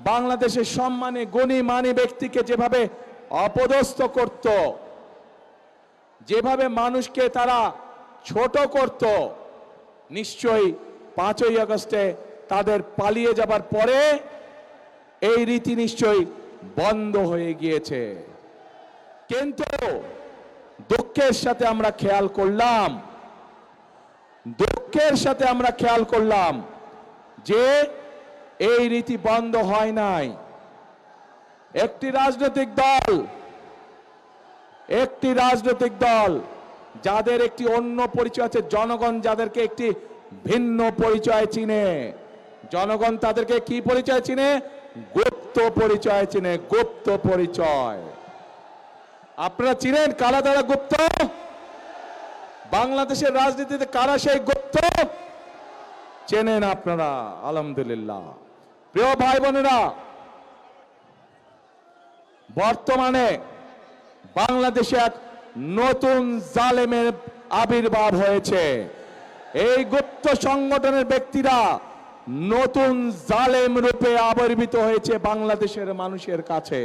বাংলাদেশের সম্মানে গণী মানি ব্যক্তিকে যেভাবে অপদস্থ করত, যেভাবে মানুষকে তারা ছোট করত, নিশ্চয়ই পাঁচই আগস্টে তাদের পালিয়ে যাবার পরে এই রীতি নিশ্চয়ই বন্ধ হয়ে গিয়েছে। কিন্তু দুঃখের সাথে আমরা খেয়াল করলাম, দুঃখের সাথে আমরা খেয়াল করলাম যে এই রীতি বন্ধ হয় নাই। একটি রাজনৈতিক দল, একটি রাজনৈতিক দল, যাদের একটি অন্য পরিচয় আছে, জনগণ যাদেরকে একটি ভিন্ন পরিচয় চিনে। জনগণ তাদেরকে কি পরিচয় চিনে? গুপ্ত পরিচয় চিনে, গুপ্ত পরিচয়। আপনারা চিনেন কারা তারা গুপ্ত? বাংলাদেশের রাজনীতিতে কারা সেই গুপ্ত? চেনেন আপনারা, আলহামদুলিল্লাহ। প্রিয় ভাই বোনেরা, বর্তমানে বাংলাদেশে এক নতুন জালেমের আবির্ভাব হয়েছে। এই গুপ্ত সংগঠনের ব্যক্তিরা নতুন জালেম রূপে আবির্ভূত হয়েছে বাংলাদেশের মানুষের কাছে।